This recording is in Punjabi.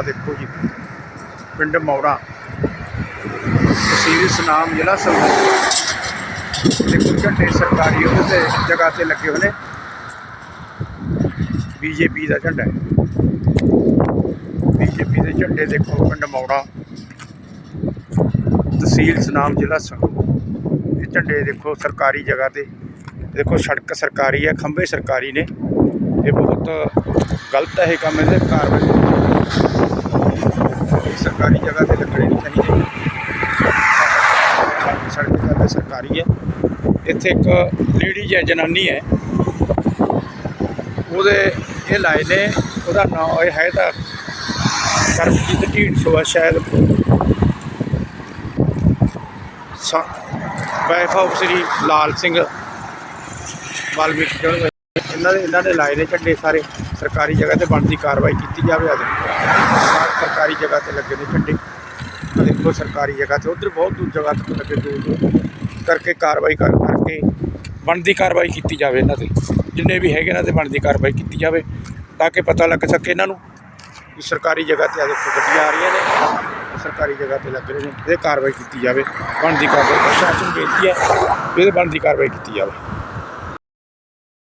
ਦੇਖੋ ਜੀ, ਪਿੰਡ ਮੌੜਾ। ਤਹਿਸੀਲ ਸਨਾਮ ਜ਼ਿਲ੍ਹਾ ਸੰਗਰੂਰ। ਦੇਖੋ ਝੰਡੇ ਸਰਕਾਰੀ ਉਹਦੇ ਤੇ ਜਗ੍ਹਾ ਤੇ ਲੱਗੇ ਹੋਏ ਨੇ। ਬੀਜੇਪੀ ਦਾ ਝੰਡਾ ਬੀਜੇਪੀ ਦੇ ਝੰਡੇ ਦੇਖੋ, ਪਿੰਡ ਮੌੜਾ। ਤਹਿਸੀਲ ਸਨਾਮ ਜ਼ਿਲ੍ਹਾ ਸੰਗਰੂਰ। ਇਹ ਝੰਡੇ ਦੇਖੋ, ਸਰਕਾਰੀ ਜਗ੍ਹਾ ਤੇ। ਦੇਖੋ, ਸੜਕ ਸਰਕਾਰੀ ਹੈ, ਖੰਭੇ ਸਰਕਾਰੀ ਨੇ। ਇਹ ਬਹੁਤ ਗਲਤ ਹੈ ਇਹ ਕੰਮ, ਇਹਦੇ ਕਾਰਵਾਈ ਇਹ ਜਗ੍ਹਾ ਤੇ ਲੱਗਣੇ ਨਹੀਂ ਚਾਹੀਦੇ। ਸੜਕ ਤਾਂ ਸਰਕਾਰੀ ਹੈ। ਇੱਥੇ ਇੱਕ ਲੇਡੀ ਹੈ ਜਨਾਨੀ ਹੈ। ਉਹਦੇ ਇਹ ਲਾਏ ਨੇ, ਉਹਦਾ ਨਾਮ ਇਹ ਹੈ ਤਾਂ ਕਰਮਜੀਤ ਢੀਂਡਸੋ ਆ ਸ਼ਾਇਦ। ਵਾਈਫ ਆਫ ਸ੍ਰੀ ਲਾਲ ਸਿੰਘ ਵਾਲਮੀਕੀ ਜਨ ਇਹਨਾਂ ਦੇ ਇਹਨਾਂ ਨੇ ਲਾਏ ਨੇ ਝੰਡੇ ਸਾਰੇ। ਸਰਕਾਰੀ ਜਗ੍ਹਾ ਤੇ ਬਣਦੀ ਕਾਰਵਾਈ ਕੀਤੀ ਜਾਵੇ ਆ ਸਰਕਾਰੀ ਜਗ੍ਹਾ ਤੇ ਲੱਗੇ ਨੇ ਝੰਡੇ ਆ ਕੋਈ ਸਰਕਾਰੀ ਜਗ੍ਹਾ ਤੇ, ਉਧਰ ਬਹੁਤ ਦੂਰ ਜਗ੍ਹਾ ਤੇ ਲੱਗੇ ਦੂਰ ਦੂਰ ਕਰਕੇ ਕਾਰਵਾਈ ਕਰ ਕਰਕੇ ਬਣਦੀ ਕਾਰਵਾਈ ਕੀਤੀ ਜਾਵੇ ਇਹਨਾਂ ਤੇ। ਜਿੰਨੇ ਵੀ ਹੈਗੇ ਇਹਨਾਂ ਤੇ ਬਣਦੀ ਕਾਰਵਾਈ ਕੀਤੀ ਜਾਵੇ ਤਾਂ ਕਿ ਪਤਾ ਲੱਗ ਸਕੇ ਇਹਨਾਂ ਨੂੰ ਕਿ ਸਰਕਾਰੀ ਜਗ੍ਹਾ ਤੇ ਆ ਦੇਖੋ ਗੱਡੀਆਂ ਆ ਰਹੀਆਂ ਨੇ, ਸਰਕਾਰੀ ਜਗ੍ਹਾ ਤੇ ਲੱਗ ਰਹੇ ਨੇ। ਇਹ ਕਾਰਵਾਈ ਕੀਤੀ ਜਾਵੇ, ਬਣਦੀ ਕਾਰਵਾਈ ਪ੍ਰਸ਼ਾਸਨ ਨੂੰ ਬੇਨਤੀ ਹੈ ਵੀ ਇਹਦੇ ਬਣਦੀ ਕਾਰਵਾਈ ਕੀਤੀ ਜਾਵੇ।